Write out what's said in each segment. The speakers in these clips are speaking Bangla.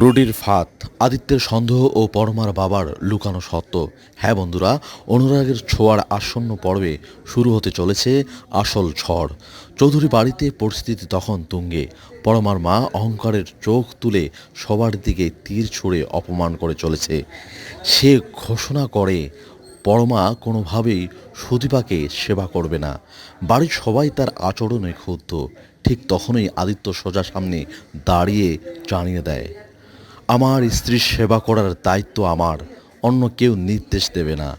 রুডির ফাঁদ, আদিত্যের সন্দেহ ও পরমার বাবার লুকানো সত্য। হ্যাঁ বন্ধুরা, অনুরাগের ছোঁয়ার আসন্ন পর্বে শুরু হতে চলেছে আসল ঝড়। চৌধুরী বাড়িতে পরিস্থিতি তখন তুঙ্গে। পরমার মা অহংকারের চোখ তুলে সবার দিকে তীর ছুঁড়ে অপমান করে চলেছে। সে ঘোষণা করে, পরমা কোনোভাবেই সুদীপাকে সেবা করবে না। বাড়ির সবাই তার আচরণে ক্ষুব্ধ। ঠিক তখনই আদিত্য সোজা সামনে দাঁড়িয়ে জানিয়ে দেয় আমার স্ত্রীর সেবা করার দায়িত্ব আমার, অন্য কেউ নির্দেশ দেবে না।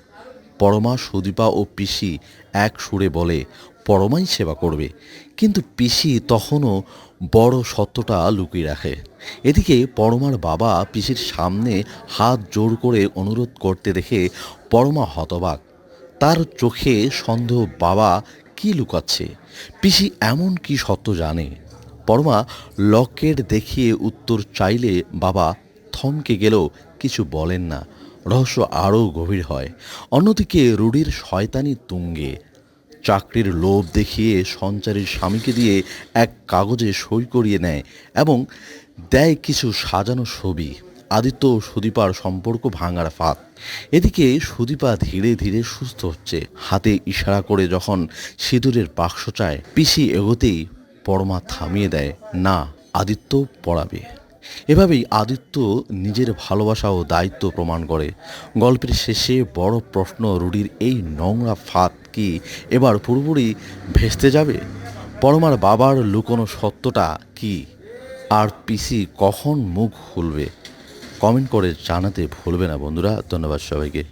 পরমা, সুদীপা ও পিসি এক সুরে বলে, পরমাই সেবা করবে। কিন্তু পিসি তখনও বড় সত্যটা লুকিয়ে রাখে। এদিকে পরমার বাবা পিসির সামনে হাত জোর করে অনুরোধ করতে দেখে পরমা হতবাক। তার চোখে সন্দেহ, বাবা, কি লুকাচ্ছে? পিসি এমন কি সত্য জানে? পরমা লকেট দেখিয়ে উত্তর চাইলে, বাবা থমকে গেলেও কিছু বলেন না। রহস্য আরও গভীর হয়। অন্যদিকে রুডির শয়তানি তুঙ্গে। চাকরির লোভ দেখিয়ে সঞ্চারীর স্বামীকে দিয়ে এক কাগজে সই করিয়ে নেয় এবং দেয় কিছু সাজানো ছবি। আদিত্য সুদীপার সম্পর্ক ভাঙার ফাঁদ। এদিকে সুদীপা ধীরে ধীরে সুস্থ হচ্ছে। হাতে ইশারা করে যখন সিঁদুরের বাক্স চায়, পিসি এগোতেই পরমা থামিয়ে দেয়, না, আদিত্য পড়াবে। এভাবেই আদিত্য নিজের ভালোবাসা ও দায়িত্ব প্রমাণ করে। গল্পের শেষে বড় প্রশ্ন রুডির এই নোংরা ফাঁদ কি এবার পুরোপুরি ভেস্তে যাবে? পরমার বাবার লুকোনো সত্যটা কি? আর পিসি কখন মুখ খুলবে? কমেন্ট করে জানাতে ভুলবে না বন্ধুরা, ধন্যবাদ সবাইকে।